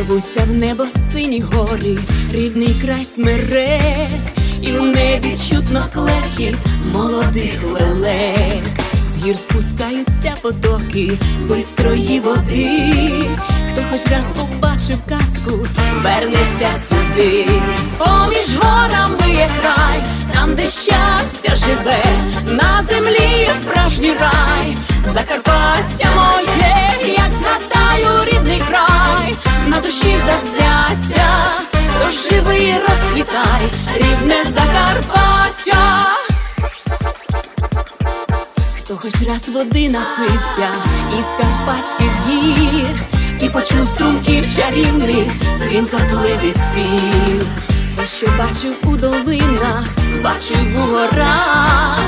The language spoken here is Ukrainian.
Рвуться в небо сині гори, рідний край смерек, і в небі чутно клекіт молодих лелек. З гір спускаються потоки бистрої води. Хто хоч раз побачив казку, вернеться сюди. Поміж горами є край, там, де щастя живе, на землі є справжній рай, рідне Закарпаття. Хто хоч раз води напився із карпатських гір і почув струмків чарівних дзвінкотливий спів. Все, що бачив у долинах, бачив у горах,